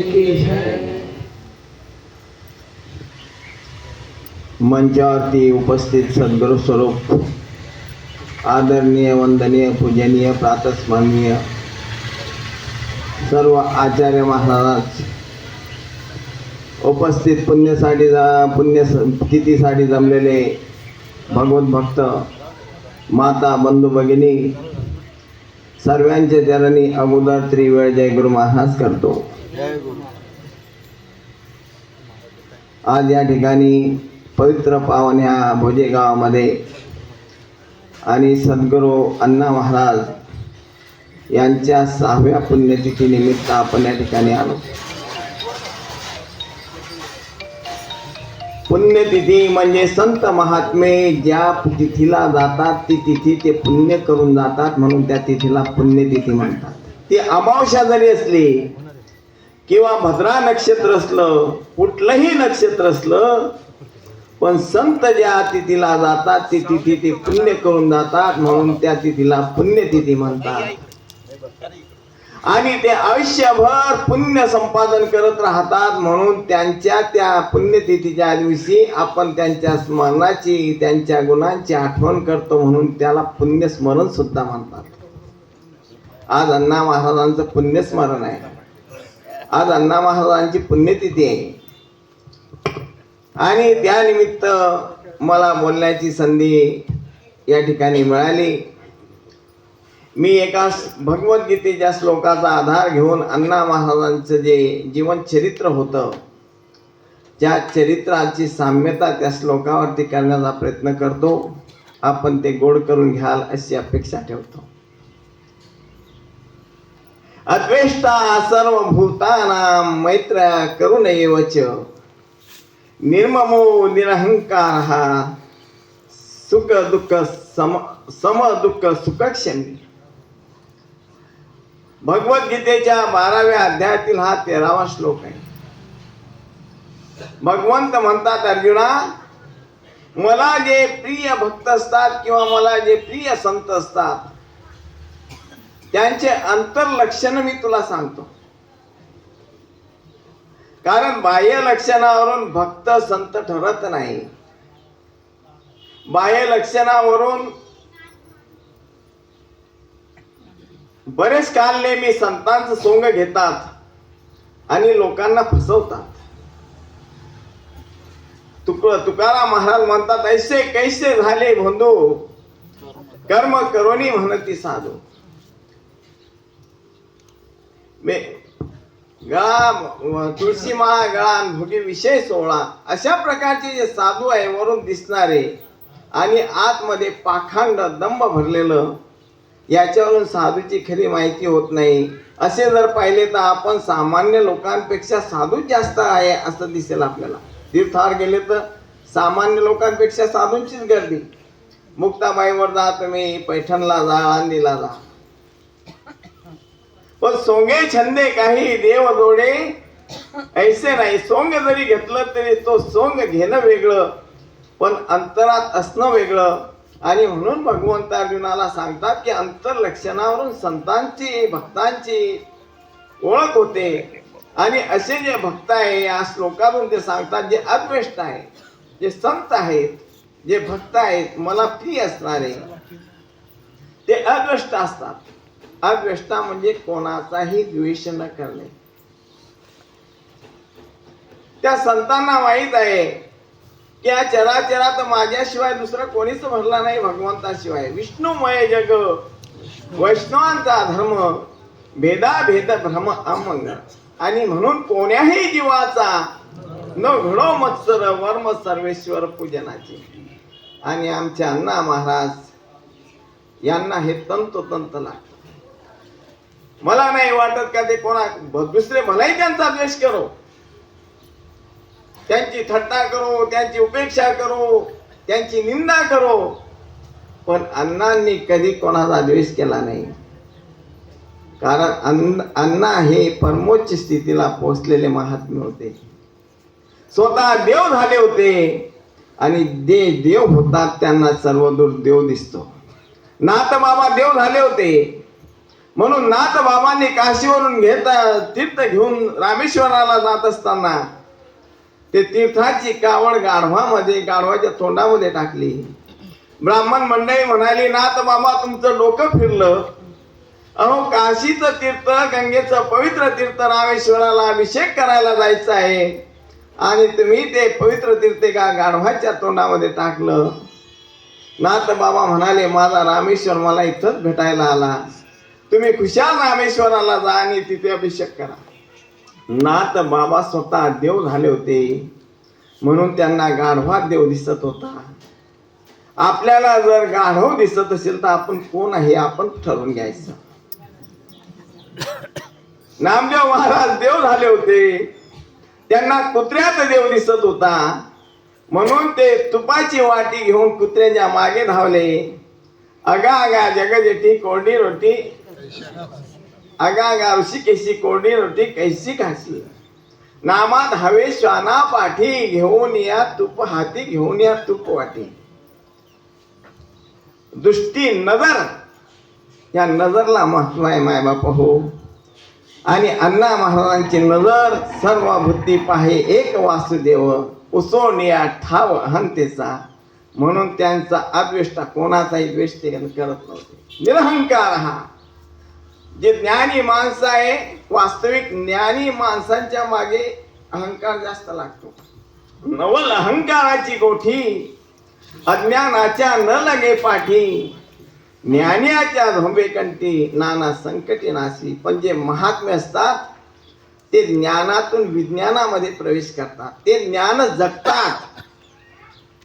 की है। मंचावरती उपस्थित सद्गुरु स्वरूप आदरणीय वंदनीय पूजनीय प्रातस्मरणीय सर्व आचार्य महाराज उपस्थित पुण्यसाठी जा पुण्य कितीसाठी जमलेले भगवत भक्त माता बंधू भगिनी सर्वांचे चरणी अगोदर त्रिवेळ जय गुरु महाराज करतो. आज या ठिकाणी पवित्र पावण्या ह्या भोजे गावामध्ये आणि सद्गुरू अण्णा महाराज यांच्या सहाव्या पुण्यतिथी निमित्त आपण या ठिकाणी आलो. पुण्यतिथी म्हणजे संत महात्मे ज्या तिथीला जातात ती तिथी ते पुण्य करून जातात म्हणून त्या तिथीला पुण्यतिथी म्हणतात. ती अमावस्या जरी असली किंवा भद्रा नक्षत्र असलं कुठलंही नक्षत्र असलं पण संत ज्या तिथीला जातात ती तिथी ते पुण्य करून जातात म्हणून त्या तिथीला पुण्यतिथी म्हणतात. आणि ते आयुष्यभर पुण्य संपादन करत राहतात म्हणून त्यांच्या त्या पुण्यतिथीच्या दिवशी आपण त्यांच्या स्मरणाची त्यांच्या गुणांची आठवण करतो म्हणून त्याला पुण्यस्मरण सुद्धा म्हणतात. आज अण्णा महाराजांचं पुण्यस्मरण आहे. आज अण्णा महाराजांची पुण्यतिथी आहे. आणि त्यानिमित्त मला बोलण्याची संधी या ठिकाणी मिळाली. मी एका भगवद्गीतेच्या श्लोकाचा आधार घेऊन अण्णा महाराजांचं जे जीवन चरित्र होतं त्या चरित्राची साम्यता त्या श्लोकावरती करण्याचा प्रयत्न करतो. आपण ते गोड करून घ्याल अशी अपेक्षा ठेवतो. अद्वेष्टा सर्वभूतानां मैत्र करुणैवच। निर्ममो निरहंकार सुख दुःख सम सम दुःख सुखक्षमी भगवद्गीतेच्या बाराव्या अध्यायातील हा तेरावा श्लोक आहे. भगवंत म्हणतात अर्जुना मला जे प्रिय भक्त असतात किंवा मला जे प्रिय संत असतात त्यांचे अंतर्लक्षण मी तुला सांगतो. कारण बाह्य लक्षणावरून भक्त संत ठरत नाही. बाह्य लक्षणावरून बरेच कालले मी संतांचं सोंग घेतात आणि लोकांना फसवतात. तुक तुकाराम महाराज म्हणतात ऐसे कैसे झाले बंधू? कर्म करोनी म्हणती साधू. मे गळा तुळशी माळा गळा भोगे विषय सोहळा. अशा प्रकारचे जे साधू आहे वरून दिसणारे आणि आतमध्ये पाखांड दंभ भरलेलं याच्यावरून साधूची खरी माहिती होत नाही. असे जर पाहिले तर आपण सामान्य लोकांपेक्षा साधू जास्त आहे असं दिसेल आपल्याला. तीर्थावर गेले तर सामान्य लोकांपेक्षा साधूंचीच गर्दी. मुक्ताबाईवर जा तुम्ही पैठणला जा आंदीला जा. पण सोंगे छंदे काही देव जोडे ऐसे नाही सोंग जरी घेतलं तरी तो सोंग घेणं वेगळं पण अंतरात असणं वेगळं. आणि म्हणून भगवंत अर्जुनाला सांगतात की अंतरलक्षणावरून संतांची भक्तांची ओळख होते. आणि असे जे भक्त आहे या श्लोकातून ते सांगतात जे अद्वेष्ट आहे जे संत आहेत जे भक्त आहेत मला प्रिय असणारे ते अद्वेष्ट असतात. अव्यस्था म्हणजे कोणाचाही द्वेष न करणे. त्या संतांना माहीत आहे की या चराचरात माझ्याशिवाय दुसरं कोणीच भरला नाही भगवंताशिवाय. विष्णुमय जग वैष्णवांचा धर्म भेदा भेद भ्रम अमंग. आणि म्हणून कोण्याही जीवाचा न घडो मत्सर वर्म सर्वेश्वर पूजनाचे. आणि आमचे अण्णा महाराज यांना हे तंतोतंत लागते. मला नाही वाटत का ते कोणा दुसरे मलाही त्यांचा द्वेष करो. त्यांची थट्टा करो त्यांची उपेक्षा करो त्यांची निंदा करो. पण अण्णांनी कधी कोणाचा द्वेष केला नाही. कारण अन्न अण्णा हे परमोच्च स्थितीला पोहोचलेले महात्मे होते. स्वतः देव झाले होते आणि जे देव होतात त्यांना सर्व दूर देव दिसतो. नाथ बाबा देव झाले होते. म्हणून नाथ बाबांनी काशीवरून घेता तीर्थ घेऊन रामेश्वराला जात असताना ते तीर्थाची कावड गाढवामध्ये गाढवाच्या तोंडामध्ये टाकली. ब्राह्मण मंडळी म्हणाली नाथ बाबा तुमचं डोकं फिरलं. अहो काशीचं तीर्थ गंगेचं पवित्र तीर्थ रामेश्वराला अभिषेक करायला जायचं आहे. आणि तुम्ही ते पवित्र तीर्थ का गाढवाच्या तोंडामध्ये टाकलं. नाथ बाबा म्हणाले माझा रामेश्वर मला इथंच भेटायला आला. तुम्ही खुशाल रामेश्वराला जा आणि तिथे अभिषेक करा. नाथ बाबा स्वतः देव झाले होते. म्हणून त्यांना गाढवा देव दिसत होता. आपल्याला जर गाढव दिसत असेल तर आपण कोण आहे आपण ठरवून घ्यायचं. नामदेव महाराज देव झाले होते. त्यांना कुत्र्यात देव दिसत होता. म्हणून ते तुपाची वाटी घेऊन कुत्र्याच्या मागे धावले. अगा अगा जगजेठी कोरडी रोटी अगा अगा ऋषिकेशी कोणी रोटी कैसी खाशी नामात हवे श्वाना पाठी घेऊन या तुप हाती घेऊन या तुप वाटी दृष्टी नजर या नजरला महत्त्व आहे माय बाप. हो आणि अण्णा महाराजांची नजर सर्व भूती पाहे एक वासुदेव उसोनिया ठाव अहंतेचा म्हणून त्यांचा अद्वेष्टा कोणाचाही द्वेष ते करत नव्हते. निरहंकार हा. जे ज्ञानी माणसं आहे वास्तविक ज्ञानी माणसांच्या मागे अहंकार जास्त लागतो. नवल अहंकाराची गोठी अज्ञानाच्या न लगे पाठी ज्ञानियाच्या झोंबेकंठी नाना संकटी नाशी पण जे महात्मे असतात ते ज्ञानातून विज्ञानामध्ये प्रवेश करतात. ते ज्ञान जगतात.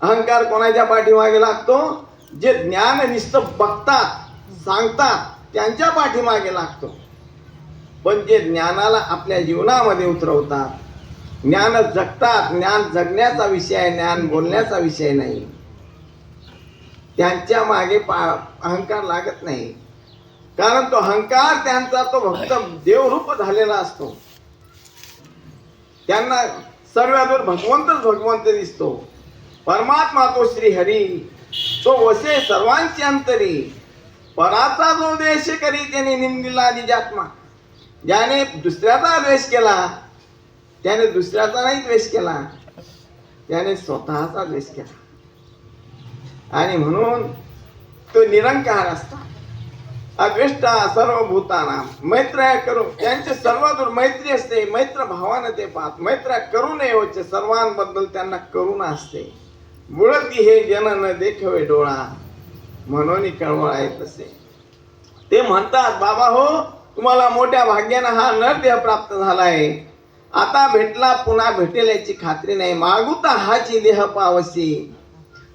अहंकार कोणाच्या पाठीमागे लागतो? जे ज्ञान निष्ठ बघतात सांगतात त्यांच्या पाठीमागे लागतो. पण जे ज्ञानाला आपल्या जीवनामध्ये उतरवतात ज्ञान जगतात ज्ञान जगण्याचा विषय आहे ज्ञान बोलण्याचा विषय नाही. त्यांच्या मागे पा अहंकार लागत नाही. कारण तो अहंकार त्यांचा तो भक्त देवरूप झालेला असतो. त्यांना सर्वांवर भगवंतच भगवंत दिसतो. परमात्मा तो श्री हरी तो वसे सर्वांची अंतरी. पराचा जो द्वेष करी त्याने निंदिला निजात्मा ज्याने दुसऱ्याचा द्वेष केला. त्याने दुसऱ्याचा नाही द्वेष केला. त्याने स्वतःचा द्वेष केला. आणि म्हणून तो निरंकार असता. अद्वेष्टा सर्व भूताना मैत्र करू. त्यांचे सर्वदूर मैत्री असते. मैत्र भावानं ते पाहत. मैत्र करू नये होते. सर्वांबद्दल त्यांना करुणा असते. बुळती हे जन न देखवे डोळा. म्हणून कळवळ आहे तसे. ते म्हणतात बाबा हो तुम्हाला मोठ्या भाग्यानं हा नरदेह प्राप्त झाला आहे. आता भेटला पुन्हा भेटेल याची खात्री नाही. मागुता हाची देह पावसी.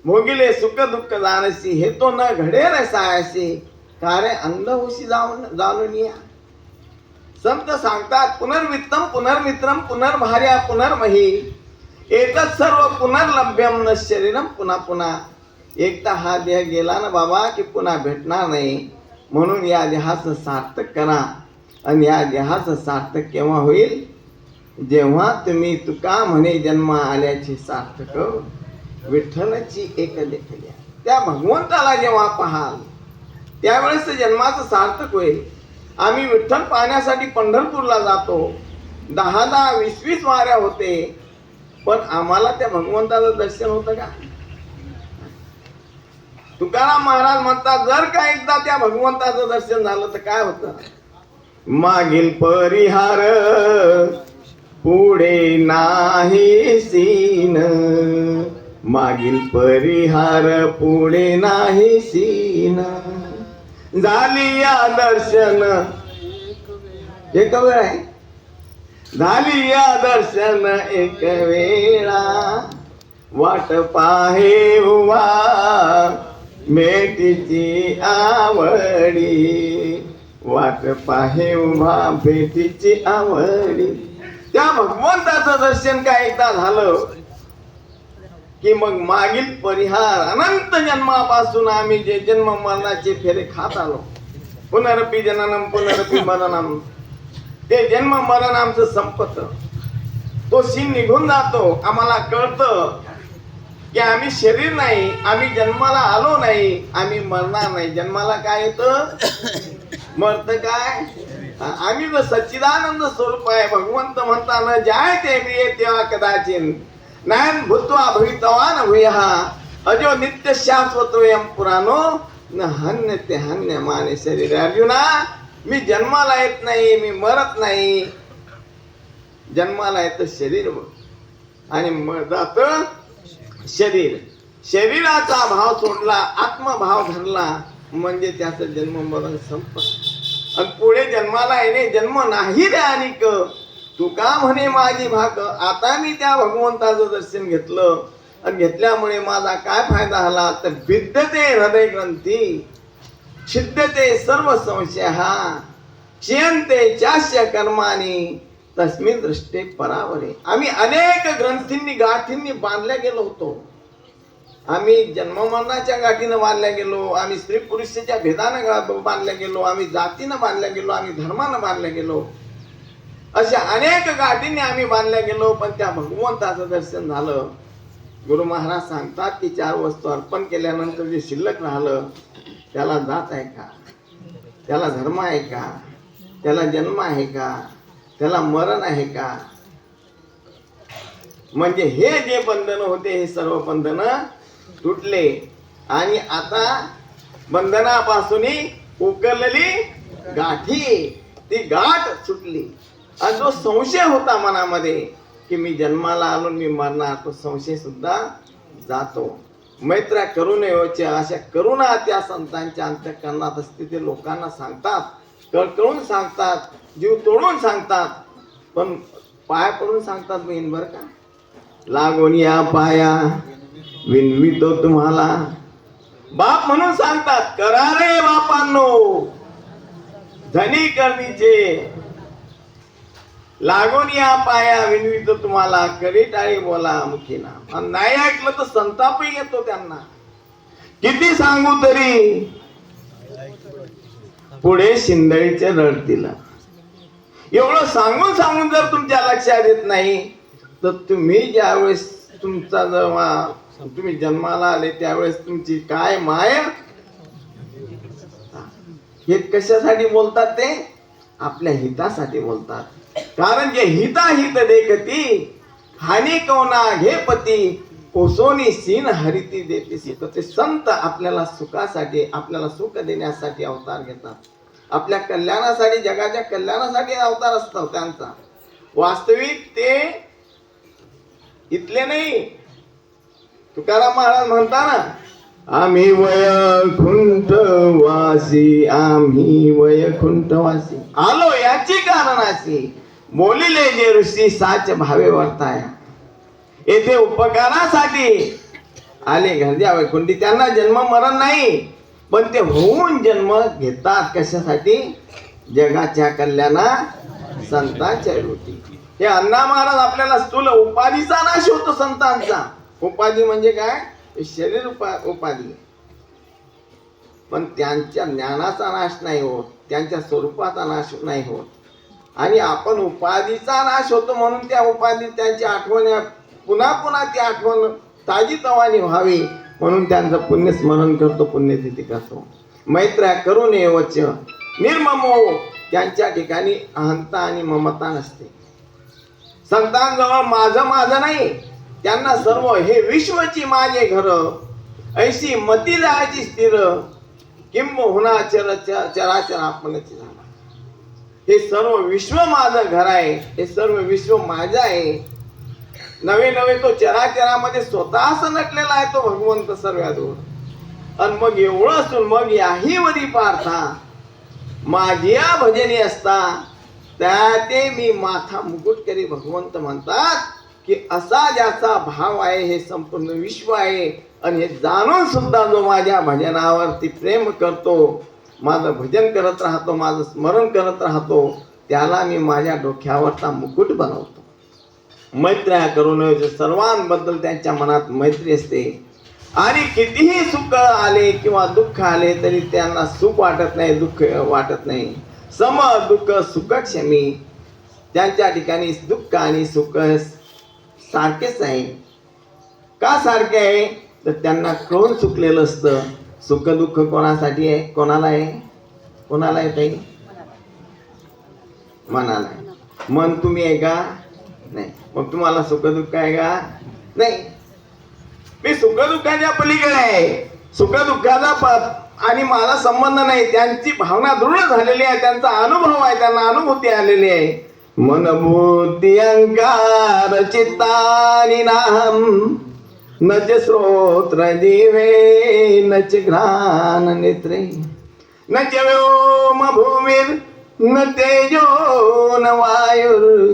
भोगिले सुख दुःख जाणसी. हे तो न घडे रसायसी कारे अंध होशी जाऊन जाणून या. संत सांगतात पुनर्वित्तम पुनर्मित्रम पुनर्भार्या पुनर्मही. एकच सर्व पुनर्लभ्यम न शरीरम पुन्हा पुन्हा एकदा हा देह गेला ना बाबा की पुन्हा भेटणार नाही. म्हणून या देहाचं सार्थक करा. आणि या देहाचं सार्थक केव्हा होईल? जेव्हा तुम्ही तुका म्हणे जन्म आल्याचे सार्थक विठ्ठलाची एक लेखल्या त्या भगवंताला जेव्हा पाहाल त्यावेळेस जन्माचं सार्थक होईल. आम्ही विठ्ठल पाहण्यासाठी पंढरपूरला जातो. दहा दहा वीस वीस वाऱ्या होते. पण आम्हाला त्या भगवंताचं दर्शन होतं का? तुकाराम महाराज म्हणतात जर का एकदा त्या भगवंताचं दर्शन झालं तर काय होतं? मागील परिहार पुढे नाही सीन. मागील परिहार पुढे नाही सीन. झाली या दर्शन. एक वेळ आहे. झाली या दर्शन एक वेळा. वाट पाहे उभा. भेटीची आवडी. वाट पाहे उभा भेटीची आवडी. त्या भगवंताचं दर्शन काय एकदा झालं? की मग मागील परिहार अनंत जन्मापासून आम्ही जे जन्म मरणाचे फेरे खात आलो. पुनरपी जननम पुनरपी मरणम ते जन्म मरण आमचं संपत. तो सीन निघून जातो. आम्हाला कळतं की आम्ही शरीर नाही आम्ही जन्माला आलो नाही आम्ही मरणार नाही. जन्माला काय येतं? मरत काय? आम्ही तर सच्चिदानंद स्वरूप आहे. भगवंत म्हणताना जाय ते मी तेव्हा कदाचित नायन भूतवा भवितवान भूया. अजो नित्य शाश्वतोयम पुराणो. न हन्य ते हन्य माने शरीर. अर्जुना मी जन्माला येत नाही मी मरत नाही. जन्माला येतं शरीर. आणि मर जात शरीर. शरीराचा भाव सोडला आत्मभाव धरला म्हणजे त्याचं जन्म मरण संपत आणि पुढे जन्माला येणे जन्म नाही रे अनिक. तू का म्हणे माझी भाक आता मी त्या भगवंताचं दर्शन घेतलं. आणि घेतल्यामुळे माझा काय फायदा झाला? तर विद्यते हृदय ग्रंथी. छिद्यते सर्व संशय. हा क्षयंते चास्य कर्माने तस्मिन दृष्टे परावरे। आम्ही अनेक ग्रंथींनी गाठींनी बांधल्या गेलो होतो. आम्ही जन्ममरणाच्या गाठीनं बांधल्या गेलो आम्ही स्त्री पुरुषाच्या भेदानं गा- बांधल्या गेलो आम्ही जातीनं बांधल्या गेलो आम्ही धर्मानं बांधल्या गेलो. अशा अनेक गाठींनी आम्ही बांधल्या गेलो पण त्या भगवंताचं दर्शन झालं. गुरु महाराज सांगतात की चार वस्तू अर्पण केल्यानंतर जे शिल्लक राहिलं त्याला जात आहे का? त्याला धर्म आहे का? त्याला जन्म आहे का? त्याला मरण आहे का? म्हणजे हे जे बंधन होते हे सर्व बंधन तुटले. आणि आता बंधनापासून उकरलेली गाठी. ती गाठ सुटली. आणि जो संशय होता मनामध्ये की मी जन्माला आलो मी मरणार तो संशय सुद्धा जातो. मैत्र्या करून अशा करुणा त्या संतांच्या अंतकरणात असते ते लोकांना सांगतात. कळकळून सांगतात जीव तोडून सांगतात. पण पाय पडून सांगतात बहीण बर का? लागून या पाया विनवितो तुम्हाला. बाप म्हणून सांगतात करा रे बापांनो धनी करणीचे लागून या पाया विनवितो तुम्हाला. करी टाळी बोला मुखीना. नाही ऐकलं तर संतापही येतो त्यांना. किती सांगू तरी? पुढे शिंदळीच्या रडतील एवढं सांगून सांगून जर तुमच्या लक्षात येत नाही तर तुम्ही ज्यावेळेस तुमचा जेव्हा तुम्ही जन्माला आले त्यावेळेस तुमची काय माय? हे कशासाठी बोलतात ते? आपल्या हितासाठी बोलतात. कारण जे हिताहित देखती हानी कोणा घे पती कोसोनी सीन हरिती देते सुख ते संत आपल्याला सुखासाठी आपल्याला सुख देण्यासाठी अवतार घेतात. आपल्या कल्याणासाठी जगाच्या कल्याणासाठी अवतार असतो त्यांचा. वास्तविक ते इथले नाही. तुकाराम महाराज म्हणता ना आम्ही वयकुंठ वासी आम्ही वयकुंठ वासी. आलो याची कारणाशी बोलिले जे ऋषी साच भावे वर्ताया. येथे उपकारासाठी आले. घरच्या वैकुंठी त्यांना जन्म मरण नाही. पण ते होऊन जन्म घेतात. कशासाठी? जगाच्या कल्याणा संतांच्या रोटी हे अण्णा महाराज आपल्याला स्थूल उपाधीचा नाश होतो संतांचा. उपाधी म्हणजे काय? शरीर उपा उपाधी. पण त्यांच्या ज्ञानाचा नाश नाही होत. त्यांच्या स्वरूपाचा नाश नाही होत. आणि आपण उपाधीचा नाश होतो म्हणून त्या उपाधी त्यांची आठवण पुन्हा पुन्हा ती आठवण ताजी तवानी व्हावी म्हणून त्यांचं पुण्यस्मरण करतो पुण्यतिथी करतो. मैत्र्या करू नये वच निर्ममो. त्यांच्या ठिकाणी अहंता आणि ममता नसते संतांजवळ माझं माझं नाही त्यांना सर्व हे विश्वची माझे घर. ऐशी मती जायची स्थिर किंबहुना चर चराचर आपणची झाला. हे सर्व विश्व माझं घर आहे हे सर्व विश्व माझं आहे. नवे नवे तो चराचरामध्ये स्वतःच नटलेला आहे तो भगवंत सर्वादूर आणि मग एवढं असून मग याही वरी पार्था. माझ्या भजनी असता त्या ते मी माथा मुकुट करी भगवंत म्हणतात की असा ज्याचा भाव आहे हे संपूर्ण विश्व आहे. आणि हे जाणून सुद्धा जो माझ्या भजनावरती प्रेम करतो माझं भजन करत राहतो माझं स्मरण करत राहतो त्याला मी माझ्या डोक्यावरचा मुकुट बनवतो. मैत्र्या करून सर्वांबद्दल त्यांच्या मनात मैत्री असते. आणि कितीही सुख आले किंवा दुःख आले तरी त्यांना सुख वाटत नाही दुःख वाटत नाही. सम दुःख सुखक्षमी. त्यांच्या ठिकाणी दुःख आणि सुख सारखेच आहे. का सारखे आहे? तर त्यांना क्रोध चुकलेलं असतं? सुख दुःख कोणासाठी आहे? कोणाला आहे? कोणाला आहे ताई? मनाला आहे. मन तुम्ही आहे का? नाही. मग तुम्हाला सुखदुःख आहे का? नाही. मी सुखदुःखाच्या पलीकडे आहे. सुखदुःखाचा प- आणि मला संबंध नाही. त्यांची भावना दृढ झालेली आहे. त्यांचा अनुभव आहे. त्यांना अनुभूती आलेली आहे. मनभूती अंकार चित्तानी नाम न च श्रोत्र जीवे न च घ्राण नेत्रे. न च व्योम भूमीर न तेजो न वायुर.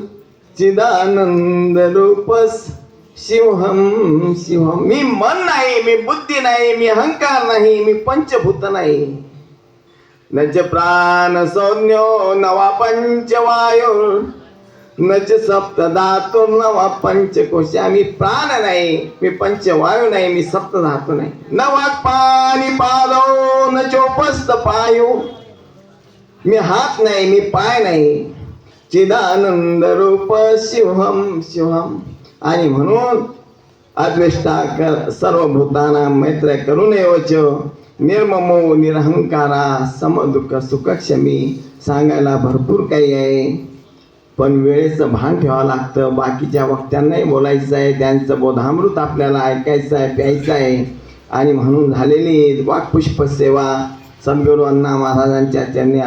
चिदानंद रूपस शिवहम शिवहम मी मन नाही मी बुद्धी नाही मी अहंकार नाही मी पंचभूत नाही. न च प्राण सौन्यो नवा पंचवायू। न च सप्त नवा पंचकोश। मी प्राण नाही मी पंचवायू नाही मी सप्तधातू नाही। नवा पाणी पालो न चोपस्त पायू। मी हात नाही मी पाय नाही। चिदानंद रूप शिवहम शिवहम आणि म्हणून अद्वेष्टा कर सर्व भूताना मैत्र करून येवच निर्ममो निरहंकारा समदुःख सुखक्षमी सांगायला भरपूर काही आहे. पण वेळेचं भान ठेवावं लागतं. बाकीच्या वक्त्यांनाही बोलायचं आहे. त्यांचं बोधामृत आपल्याला ऐकायचं आहे प्यायचं आहे. आणि म्हणून झालेली वाक्पुष्प सेवा सद्गुरू अण्णा महाराजांच्या चरणी